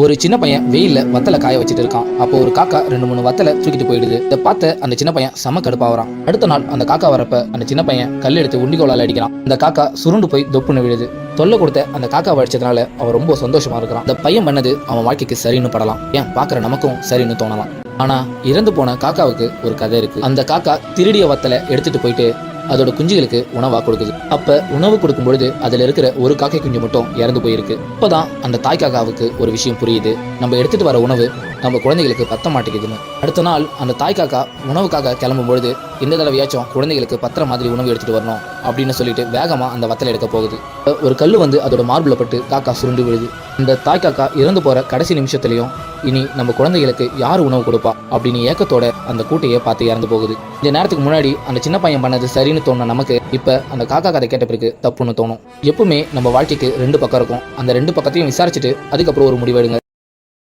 ஒரு சின்ன பையன் வெயில்ல வத்தலை காய வச்சுட்டு இருக்கான். அப்போ ஒரு காக்கா ரெண்டு மூணு வத்தலை தூக்கிட்டு போயிடுது. இதை பார்த்த அந்த சின்ன பையன் செம கடுப்பாவறான். அடுத்த நாள் அந்த காக்கா வரப்ப அந்த சின்ன பையன் கல் எடுத்து உண்டிகோலால் அடிக்கிறான். அந்த காக்கா சுருண்டு போய் தொப்புன்னு விழுது. தொல்லை கொடுத்த அந்த காக்கா அடிச்சதுனால அவன் ரொம்ப சந்தோஷமா இருக்கிறான். அந்த பையன் பண்ணது அவன் வாழ்க்கைக்கு சரின்னு படலாம். ஏன்? பார்க்குற நமக்கும் சரின்னு தோணலாம். ஆனா இறந்து போன காக்காவுக்கு ஒரு கதை இருக்கு. அந்த காக்கா திருடிய வத்தலை எடுத்துட்டு போயிட்டு அதோட குஞ்சுகளுக்கு உணவா கொடுக்குது. அப்ப உணவு கொடுக்கும் பொழுது அதுல இருக்கிற ஒரு காக்கை குஞ்சு மட்டும் இறந்து போயிருக்கு. இப்பதான் அந்த தாய் காக்காவுக்கு ஒரு விஷயம் புரியுது. நம்ம எடுத்துட்டு வர உணவு நம்ம குழந்தைகளுக்கு பத்த மாட்டேங்குதுன்னு. அடுத்த நாள் அந்த தாய் காக்கா உணவுக்காக கிளம்பும் பொழுது இந்த தடவையாச்சும் குழந்தைகளுக்கு பத்திர மாதிரி உணவு எடுத்துட்டு வரணும் அப்படின்னு சொல்லிட்டு வேகமா அந்த வத்தலை எடுக்க போகுது. ஒரு கல் வந்து அதோட மார்பில் பட்டு காக்கா சுருண்டு விழுது. இந்த தாய் காக்கா இறந்து போற கடைசி நிமிஷத்துலயும் இனி நம்ம குழந்தைகளுக்கு யார் உணவு கொடுப்பா அப்படின்னு ஏக்கத்தோட அந்த கூட்டையே பார்த்து இறந்து போகுது. இந்த நேரத்துக்கு முன்னாடி அந்த சின்ன பையன் பண்ணது சரின்னு தோணும் நமக்கு இப்ப அந்த காக்கா கதை கேட்ட பிறகு தப்புன்னு தோணும். எப்பவுமே நம்ம வாழ்க்கைக்கு ரெண்டு பக்கம் இருக்கும். அந்த ரெண்டு பக்கத்தையும் விசாரிச்சுட்டு அதுக்கப்புறம் ஒரு முடிவெடுங்க